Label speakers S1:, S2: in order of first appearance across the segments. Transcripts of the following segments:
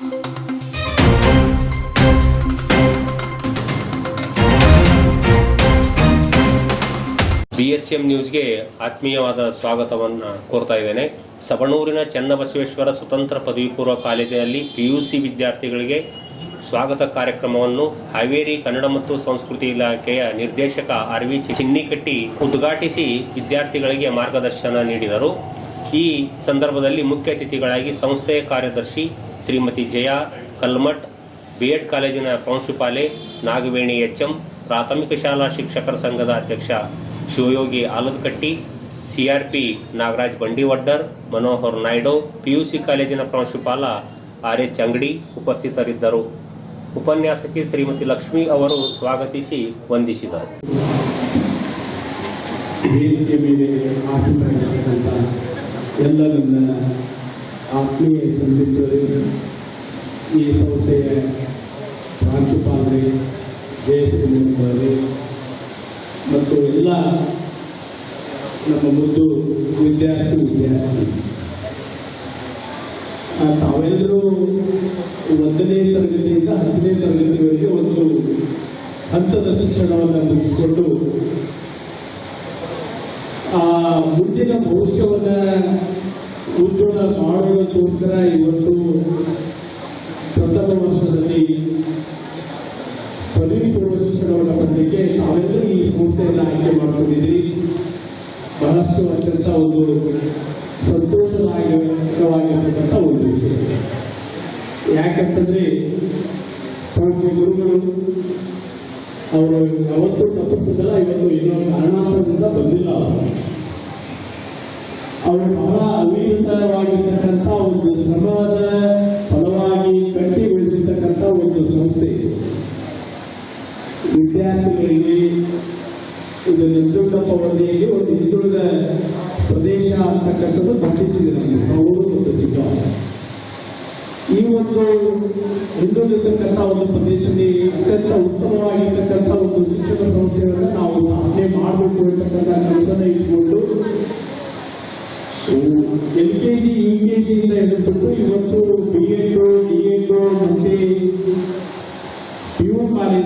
S1: B S M ನ್ಯೂಸ್ಗೆ ಆತ್ಮೀಯವಾದ ಸ್ವಾಗತವನ್ನು ಕೋರ್ತಾ ಇದ್ದೇನೆ. ಸಬಣೂರಿನ ಚನ್ನಬಸವೇಶ್ವರ ಸ್ವತಂತ್ರ ಪದವಿ ಪೂರ್ವ ಕಾಲೇಜಿನಲ್ಲಿ ಪಿ ಯು ಸಿ ವಿದ್ಯಾರ್ಥಿಗಳಿಗೆ ಸ್ವಾಗತ ಕಾರ್ಯಕ್ರಮವನ್ನು ಹಾವೇರಿ ಕನ್ನಡ ಮತ್ತು ಸಂಸ್ಕೃತಿ ಇಲಾಖೆಯ ನಿರ್ದೇಶಕ ಆರ್ ವಿ ಚಿನ್ನಿಕಟ್ಟಿ ಉದ್ಘಾಟಿಸಿ ವಿದ್ಯಾರ್ಥಿಗಳಿಗೆ ಮಾರ್ಗದರ್ಶನ ನೀಡಿದರು. ಈ ಸಂದರ್ಭದಲ್ಲಿ ಮುಖ್ಯ ಅತಿಥಿಗಳಾಗಿ ಸಂಸ್ಥೆಯ ಕಾರ್ಯದರ್ಶಿ ಶ್ರೀಮತಿ ಜಯಾ ಕಲ್ಮಠ್ ಬಿ ಎಡ್ ಕಾಲೇಜಿನ ಪ್ರಾಂಶುಪಾಲೆ ನಾಗವೇಣಿ ಎಚ್ ಎಂ ಪ್ರಾಥಮಿಕ ಶಾಲಾ ಶಿಕ್ಷಕರ ಸಂಘದ ಅಧ್ಯಕ್ಷ ಶಿವಯೋಗಿ ಆಲದಕಟ್ಟಿ, ಸಿಆರ್ಪಿ ನಾಗರಾಜ್ ಬಂಡಿವಡ್ಡರ್, ಮನೋಹರ್ ನಾಯ್ಡು ಪಿಯುಸಿ ಕಾಲೇಜಿನ ಪ್ರಾಂಶುಪಾಲ ಆರ್ ಎಚ್ ಅಂಗಡಿ ಉಪಸ್ಥಿತರಿದ್ದರು. ಉಪನ್ಯಾಸಕಿ ಶ್ರೀಮತಿ ಲಕ್ಷ್ಮಿ ಅವರು ಸ್ವಾಗತಿಸಿ ವಂದಿಸಿದರು.
S2: ಎಲ್ಲ ಆತ್ಮೀಯ ಸಂಬಂಧಿಕರೇ ಈ ಸಂಸ್ಥೆಯ ಪ್ರಾಂಶುಪಾಲರೇ ಜಯಶ್ರೀಮಂತರೇ ಮತ್ತು ಎಲ್ಲ ನಮ್ಮ ಮುದ್ದು ವಿದ್ಯಾರ್ಥಿ ವಿದ್ಯಾರ್ಥಿ. ತಾವೆಲ್ಲರೂ ಒಂದನೇ ತರಗತಿಯಿಂದ ಹತ್ತನೇ ತರಗತಿಗಳಿಗೆ ಒಂದು ಹಂತದ ಶಿಕ್ಷಣವನ್ನು ಮುಗಿಸಿಕೊಂಡು ಆ ಮುಂದಿನ ಭವಿಷ್ಯವನ್ನ ಮಾಡುವುದಕ್ಕೋಸ್ಕರ ಇವತ್ತು ಪ್ರಥಮ ವರ್ಷದಲ್ಲಿ ಪದವಿ ಪೂರ್ವ ಶಿಕ್ಷಣವನ್ನು ಪಡೆಯಲಿಕ್ಕೆ ತಾವೆಲ್ಲರೂ ಈ ಸಂಸ್ಥೆಯನ್ನು ಆಯ್ಕೆ ಮಾಡಿಕೊಂಡಿದ್ದೀರಿ. ಬಹಳಷ್ಟು ಅತ್ಯಂತ ಒಂದು ಸಂತೋಷದಾಯಕವಾಗಿರ್ತಕ್ಕಂಥ ಒಂದು ವಿಷಯ. ಯಾಕಂತಂದ್ರೆ ತಮ್ಮ ಗುರುಗಳು ಅವರು ಯಾವತ್ತೂ ತಪ್ಪಿಸ್ತಿದ್ದಲ್ಲ ಇವತ್ತು ಏನೋ ಕಾರಣಾಂತರದಿಂದ ಬಂದಿಲ್ಲ. ಅವರು ಅವರು ಬಹಳ ಅವಿರತವಾಗಿರ್ತಕ್ಕಂಥ ಒಂದು ಶ್ರಮದ ಫಲವಾಗಿ ಕಟ್ಟಿ ಬೆಳೆದಿರ್ತಕ್ಕಂಥ ಒಂದು ಸಂಸ್ಥೆ. ವಿದ್ಯಾರ್ಥಿಗಳಿಗೆ ಇದು ನಂಜುಂಡಪ್ಪ ವರದಿಯಲ್ಲಿ ಒಂದು ಹಿಂದುಳಿದ ಪ್ರದೇಶ ಅಂತಕ್ಕಂಥದ್ದು ಪಠಿಸಿದೆ ನಮಗೆ ಸೌರು ಮತ್ತು ಸಿದ್ಧಾಂತ ಈ ಒಂದು ಹಿಂದುಳಿದಿರ್ತಕ್ಕಂಥ ಒಂದು ಪ್ರದೇಶದಲ್ಲಿ ಅತ್ಯಂತ ಉತ್ತಮವಾಗಿರ್ತಕ್ಕಂಥ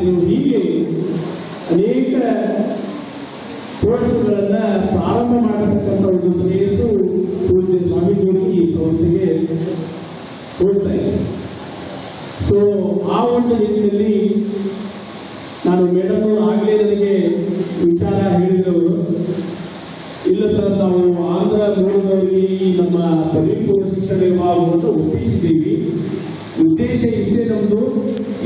S2: ಯು ಹೀಗೆ ಅನೇಕ ಕೋರ್ಸ್ಗಳನ್ನ ಪ್ರಾರಂಭ ಮಾಡತಕ್ಕಂಥ ಒಂದು ಶ್ರೇಯಸ್ಸು ಪೂಜ್ಯ ಸ್ವಾಮೀಜಿಯವರು ಈ ಸಂಸ್ಥೆಗೆ ಕೊಡ್ತಾ ಇದೆ ಸೊ ಆ ಒಂದು ರೀತಿಯಲ್ಲಿ ನಾನು ಮೇಡಮ್ ಆಗಲೇ ನನಗೆ ವಿಚಾರ ಹೇಳಿದವರು ಇಲ್ಲ ಸರ್ ನಾವು ಆಂಧ್ರ ನಮ್ಮ ಪದವಿ ಪೂರ್ವ ಶಿಕ್ಷಣ ವಿಭಾಗವನ್ನು ಒಪ್ಪಿಸಿದ್ದೀವಿ. ಉದ್ದೇಶ ಇಷ್ಟೇ ನಮ್ಮದು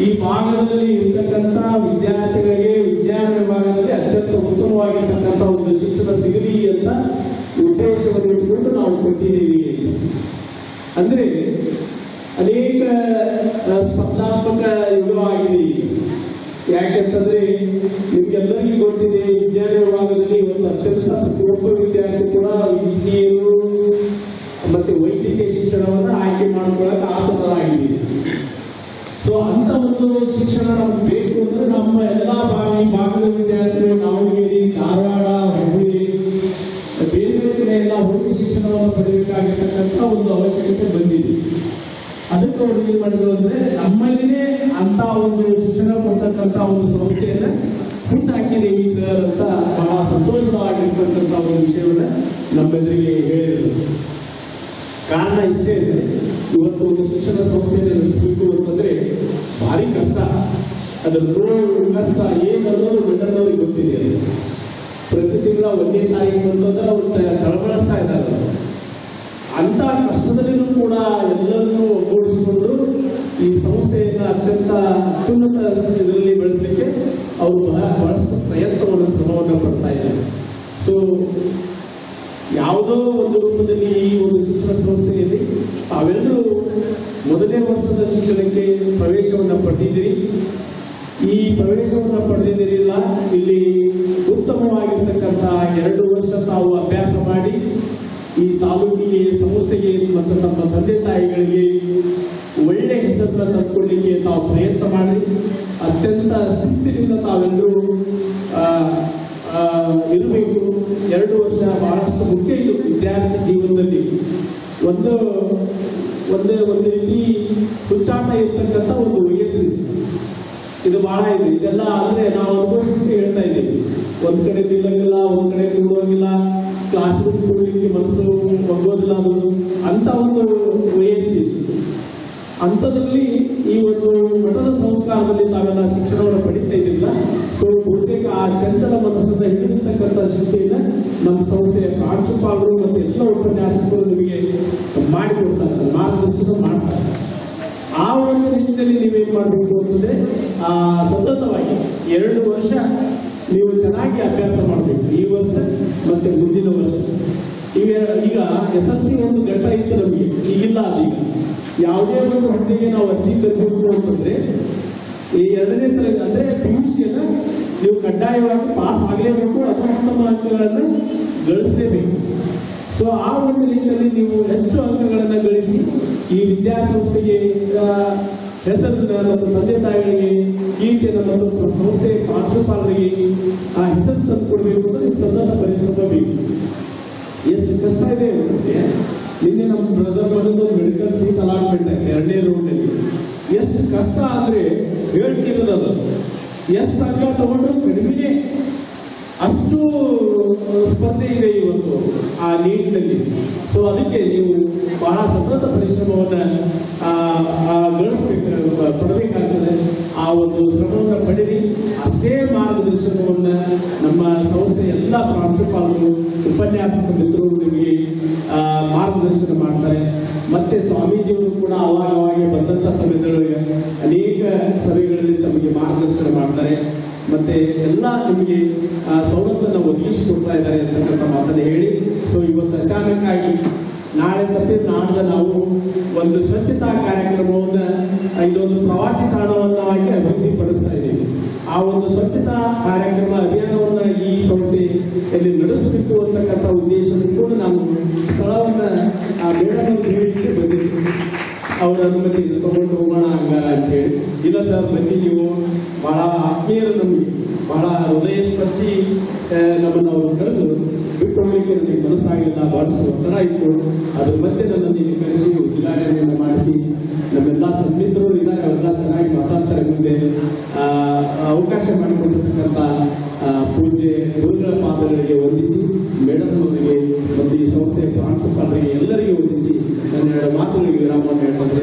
S2: ಈ ಭಾಗದಲ್ಲಿ ಇರ್ತಕ್ಕಂಥ ವಿದ್ಯಾರ್ಥಿಗಳಿಗೆ ವಿಜ್ಞಾನ ವಿಭಾಗದಲ್ಲಿ ಅತ್ಯಂತ ಉತ್ತಮವಾಗಿರ್ತಕ್ಕಂಥ ಒಂದು ಶಿಕ್ಷಣ ಸಿಗಲಿ ಅಂತ ಉದ್ದೇಶವನ್ನು ಇಟ್ಟುಕೊಂಡು ನಾವು ಕೊಟ್ಟಿದ್ದೀವಿ. ಅಂದ್ರೆ ಅನೇಕ ಸ್ಪರ್ಧಾತ್ಮಕ ಯುಗವಾಗಿದೆ ಆಗಿದೆ. ಯಾಕೆಂತಂದ್ರೆ ನಿಮ್ಗೆಲ್ಲರಿಗೂ ಗೊತ್ತಿದೆ, ವಿಜ್ಞಾನ ವಿಭಾಗದಲ್ಲಿ ಒಂದು ಅತ್ಯಂತ ಪ್ರತಿಯೊಬ್ಬ ವಿದ್ಯಾರ್ಥಿ ಕೂಡ ಇಂಜಿನಿಯರು ಮತ್ತೆ ವೈದ್ಯಕೀಯ ಶಿಕ್ಷಣವನ್ನು ಆಯ್ಕೆ ಮಾಡಿಕೊಳ್ಳಕ್ಕೆ ಆತುರರಾಗಿದೆ ಸೊ ಅಂತ ಒಂದು ಶಿಕ್ಷಣ ನಮ್ಗೆ ಬೇಕು ಅಂದ್ರೆ ನಮ್ಮ ಎಲ್ಲಾ ಭಾಗ ಈ ಭಾಗದ ವಿದ್ಯಾರ್ಥಿಗಳು ದಾವಣಗೆರೆ, ಧಾರವಾಡ, ಹುಬ್ಬಳ್ಳಿ, ಬೇರೆ ಬೇರೆ ಕಡೆ ಎಲ್ಲ ಹೋಗಿ ಶಿಕ್ಷಣವನ್ನು ಪಡೆಯಬೇಕಾಗಿರ್ತಕ್ಕಂಥ ಒಂದು ಅವಶ್ಯಕತೆ ಬಂದಿದೆ. ಅದಕ್ಕೆ ಅವರು ಏನ್ ಮಾಡಿದ್ರು ಅಂದ್ರೆ ನಮ್ಮಲ್ಲಿನೇ ಅಂತ ಒಂದು ಶಿಕ್ಷಣ ಕೊಡ್ತಕ್ಕಂಥ ಒಂದು ಸಂಸ್ಥೆಯನ್ನ ಹುಟ್ಟಾಕಿದೆ ಈ ಸರ್ ಅಂತ ಬಹಳ ಸಂತೋಷವಾಗಿರ್ತಕ್ಕಂಥ ಒಂದು ವಿಷಯವನ್ನ ನಮ್ಮೆದುರಿಗೆ ಹೇಳಿದರು. ಕಾರಣ ಇಷ್ಟೇ ಇದೆ. ಇವತ್ತು ಒಂದು ಶಿಕ್ಷಣ ಸಂಸ್ಥೆಯನ್ನು ನಡೆಸಬೇಕು ಅಂತಂದ್ರೆ ಭಾರಿ ಕಷ್ಟ ಅದರ ನೋವು, ಕಷ್ಟ ಏನು ಗಂಡನವ್ರಿಗೆ ಗೊತ್ತಿದೆ ಪ್ರತಿ ತಿಂಗಳ ಒಂದೇ ತಾರೀಕು ಅಂತಂದ್ರೆ ಅವ್ರು ತ- ತಳಮಳಿಸ್ತಾ ಇದ್ದಾರೆ. ಅಂತ ಕಷ್ಟದಲ್ಲಿನೂ ಕೂಡ ಎಲ್ಲರನ್ನೂ ಒಗ್ಗೂಡಿಸಿಕೊಂಡು ಈ ಸಂಸ್ಥೆಯನ್ನ ಅತ್ಯಂತ ಅತ್ಯುನ್ನತ ಇದರಲ್ಲಿ ಬೆಳೆಸಲಿಕ್ಕೆ ಅವರು ಬಹಳ ಪ್ರಯತ್ನವನ್ನು ಶ್ರಮವನ್ನು ಪಡ್ತಾ ಇದ್ದಾರೆ. ಸೊ ಯಾವುದೋ ಒಂದು ರೂಪದಲ್ಲಿ ಈ ಒಂದು ಶಿಕ್ಷಣ ಸಂಸ್ಥೆಯಲ್ಲಿ ತಾವೆಲ್ಲರೂ ಮೊದಲನೇ ವರ್ಷದ ಶಿಕ್ಷಣಕ್ಕೆ ಪ್ರವೇಶವನ್ನು ಪಡೆದಿದ್ದೀರಿ. ಈ ಪ್ರವೇಶವನ್ನು ಪಡೆದಿರಲಿಲ್ಲ ಇಲ್ಲಿ ಉತ್ತಮವಾಗಿರ್ತಕ್ಕಂಥ ಎರಡು ವರ್ಷ ತಾವು ಅಭ್ಯಾಸ ಮಾಡಿ ಈ ತಾಲೂಕಿಗೆ, ಸಂಸ್ಥೆಗೆ ಮತ್ತು ತಮ್ಮ ತಂದೆ ತಾಯಿಗಳಿಗೆ ಒಳ್ಳೆ ಹೆಸರನ್ನ ತಂದುಕೊಳ್ಳಿಕ್ಕೆ ತಾವು ಪ್ರಯತ್ನ ಮಾಡಿ. ಅತ್ಯಂತ ಶಿಸ್ತಿನಿಂದ ತಾವೆಲ್ಲರೂ ಇರಬೇಕು. ಎರಡು ವರ್ಷ ಬಹಳಷ್ಟು ಮುಖ್ಯ ಇದು ವಿದ್ಯಾರ್ಥಿ ಜೀವನದಲ್ಲಿ. ಒಂದು, ಒಂದೇ, ಒಂದು ರೀತಿ ಹುಚ್ಚಾಟ ಇದು ಬಹಳ ಇದೆ. ಇದೆಲ್ಲ ಆದ್ರೆ ನಾವು ಅನುಭವಿಸಿ ಹೇಳ್ತಾ ಇದ್ದೀವಿ. ಒಂದ್ ಕಡೆ ನಿಲ್ಲಂಗಿಲ್ಲ ಒಂದ್ ಕಡೆ ಕೂಡುವಂಗಿಲ್ಲ ಕ್ಲಾಸ್ ರೂಮ್ ಕೂಡಲಿಕ್ಕೆ ಮನಸ್ಸು ಹೋಗೋದಿಲ್ಲ ಅನ್ನೋದು ಅಂತ ಒಂದು ವಯಸ್ಸಿ ಅಂಥದ್ರಲ್ಲಿ ಈ ಒಂದು ಮಠದ ಸಂಸ್ಕಾರದಲ್ಲಿ ತಾವೆಲ್ಲ ಶಿಕ್ಷಣವನ್ನು ಪಡಿತಾ ಇದ್ದಿಲ್ಲ ಸೊ ಬಹುತೇಕ ಆ ಚಂಚಲ ಮನಸ್ಸನ್ನ ಹಿಡಿದಿರ್ತಕ್ಕಂಥ ಶಕ್ತಿಯನ್ನ ನಮ್ಮ ಸಂಸ್ಥೆಯ ಪ್ರಾಂಶುಪಾಲರು ಮತ್ತು ಎಲ್ಲ ಉಪನ್ಯಾಸಕರು ನಿಮಗೆ ಮಾಡಿಕೊಡ್ತಾರೆ ಮಾರ್ಗದರ್ಶನ ಮಾಡ್ತಾರೆ. ಆ ಒಂದು ರೀತಿಯಲ್ಲಿ ನೀವೇನ್ ಮಾಡಬೇಕು ಅಂತಂದ್ರೆ ಸತತವಾಗಿ ಎರಡು ವರ್ಷ ನೀವು ಚೆನ್ನಾಗಿ ಅಭ್ಯಾಸ ಮಾಡಬೇಕು. ಈ ವರ್ಷ ಮತ್ತೆ ಮುಂದಿನ ವರ್ಷ. ಈಗ ಈಗ ಎಸ್ ಎಲ್ ಸಿ ಒಂದು ಘಟ್ಟ ಇತ್ತು ನಮಗೆ. ಈಗಿಲ್ಲ ಅದೀಗ ಯಾವುದೇ ಒಂದು ಹೊಟ್ಟೆಗೆ ನಾವು ಅರ್ಜಿ ಕರಿಬೇಕು ಅಂತಂದ್ರೆ, ಈ ಎರಡನೇ ತರಗತಿ ಅಂದ್ರೆ ಪಿ ಯು ಸಿಯನ್ನು ನೀವು ಕಡ್ಡಾಯವಾಗಿ ಪಾಸ್ ಆಗಲೇಬೇಕು. ಅಥವಾ ಅಂಕಗಳನ್ನು ಗಳಿಸಲೇಬೇಕು. ಸೊ ಆ ಒಂದು ನಿಟ್ಟಿನಲ್ಲಿ ನೀವು ಹೆಚ್ಚು ಅಂಕಗಳನ್ನು ಗಳಿಸಿ ಈ ವಿದ್ಯಾಸಂಸ್ಥೆಗೆ ಆ, ನಾನು ತಂದೆ ತಾಯಿಗಳಿಗೆ ಹೀಗೆ ನಮ್ಮ ಸಂಸ್ಥೆ ಪ್ರಾಂಶುಪಾಲರಿಗೆ ಆ ಹೆಸರು ತಂದು ಕೊಡಬೇಕು ಅಂತ ಸದನ ಪರಿಶ್ರಮಬೇಕು ಎಷ್ಟು ಕಷ್ಟ ಇದೆ ಅಂದ್ರೆ ನಿನ್ನೆ ನಮ್ಮ ಬ್ರದರ್ ಬಂದದ್ದು ಮೆಡಿಕಲ್ ಸೀಟ್ ಅಲಾಟ್ಮೆಂಟ್ ಎರಡನೇ ರೌಂಡಲ್ಲಿ ಎಷ್ಟು ಕಷ್ಟ ಅಂದ್ರೆ ಹೇಳ್ತಿರೋದು ಎಷ್ಟು ಅಂಕ ತಗೊಂಡ್ರು? ಕಡಿಮೆನೆ. ಅಷ್ಟು ಸ್ಪರ್ಧೆ ಇದೆ ಇವತ್ತು ಆ ನೀರಿನಲ್ಲಿ ಸೊ ಅದಕ್ಕೆ ನೀವು ಬಹಳ ಸತತ ಪರಿಶ್ರಮವನ್ನು ಪಡಬೇಕಾಗ್ತದೆ ಆ ಒಂದು ಶ್ರಮವನ್ನು ಪಡೆದಿ, ಅಷ್ಟೇ ಮಾರ್ಗದರ್ಶನವನ್ನು ನಮ್ಮ ಸಂಸ್ಥೆಯ ಎಲ್ಲ ಪ್ರಾಂಶುಪಾಲರು, ಉಪನ್ಯಾಸಕ ಮಿತ್ರರು ನಿಮಗೆ ಮಾರ್ಗದರ್ಶನ ಮಾಡ್ತಾರೆ. ಮತ್ತೆ ಸ್ವಾಮೀಜಿಯವರು ಕೂಡ ಅವಾಗ ಅವಾಗ ಬಂದಂತ ಸಮಯದೊಳಗೆ ಅನೇಕ ಸಭೆಗಳಲ್ಲಿ ತಮಗೆ ಮಾರ್ಗದರ್ಶನ ಮಾಡ್ತಾರೆ ಮತ್ತೆ ಎಲ್ಲ ನಿಮಗೆ ಆ, ಸೌಲಭ್ಯನ ಒದಗಿಸಿಕೊಡ್ತಾ ಇದ್ದಾರೆ ಅಂತಕ್ಕಂಥ ಮಾತನ್ನು ಹೇಳಿ. ಸೊ ಇವತ್ತು ಅಚಾನಕ್ ಆಗಿ ನಾಳೆ ಮತ್ತೆ ನಾಡ್ದ ನಾವು ಒಂದು ಸ್ವಚ್ಛತಾ ಕಾರ್ಯಕ್ರಮವನ್ನು ಇದೊಂದು ಪ್ರವಾಸಿ ತಾಣವನ್ನಾಗಿ ಅಭಿವೃದ್ಧಿ ಪಡಿಸ್ತಾ ಇದ್ದೀವಿ. ಆ ಒಂದು ಸ್ವಚ್ಛತಾ ಕಾರ್ಯಕ್ರಮ ಅಭಿಯಾನವನ್ನ ಈ ಸಂಸ್ಥೆಯಲ್ಲಿ ನಡೆಸಬೇಕು ಅಂತಕ್ಕಂಥ ಉದ್ದೇಶವನ್ನು ಕೂಡ ನಾನು ಸ್ಥಳವನ್ನ ಆ ಮೇಡಮ್ ಹೇಳಲಿಕ್ಕೆ ಬಂದಿದ್ದೀನಿ ಅವರ ಅನುಮತಿ ತಗೊಂಡು ಹೋಗೋಣ ಹಂಗಾರ ಅಂತ ಹೇಳಿ ಇಲ್ಲ ಸರ್ ಬನ್ನಿ ನೀವು ಬಹಳ ಆತ್ಮೀಯರು ನಮಗೆ ಬಹಳ ಹೃದಯ ಸ್ಪರ್ಶಿ ನಮ್ಮನ್ನು ಅವರು ಕರೆದು ಬಿಟ್ಟು ಹೋಗ್ಲಿಕ್ಕೆ ನನಗೆ ಮನಸ್ಸಾಗಿಲ್ಲ ಬಹಳಷ್ಟು ಒತ್ತಡ ಇತ್ತು. ಅದ್ರ ಮತ್ತೆ ನನ್ನನ್ನು ಇಲ್ಲಿ ಕರೆಸಿ ಉದ್ಘಾಟನೆಯನ್ನು ಮಾಡಿಸಿ. ನಮ್ಮೆಲ್ಲ ಸನ್ಮಿತ್ರರು ಇದ್ದಾರೆ ಅವರೆಲ್ಲ ಚೆನ್ನಾಗಿ ಮಾತಾಡ್ತಾರೆ ಮುಂದೆ. ಅವಕಾಶ ಮಾಡಿಕೊಟ್ಟಿರ್ತಕ್ಕಂಥ ಆ, ಪೂಜೆ ಗುರುಗಳ ಪಾದಗಳಿಗೆ ವಂದಿಸಿ ಮೇಡಮ್ ಅವರಿಗೆ ಮತ್ತು ಈ ಸಂಸ್ಥೆಯ ಪ್ರಾಂಶುಪಾಲರಿಗೆ ಎಲ್ಲರಿಗೂ ವಂದಿಸಿ ನನ್ನ ಎರಡು ಮಾತುಗಳಿಗೆ ವಿರಾಮವನ್ನು ಹೇಳ್ತಾರೆ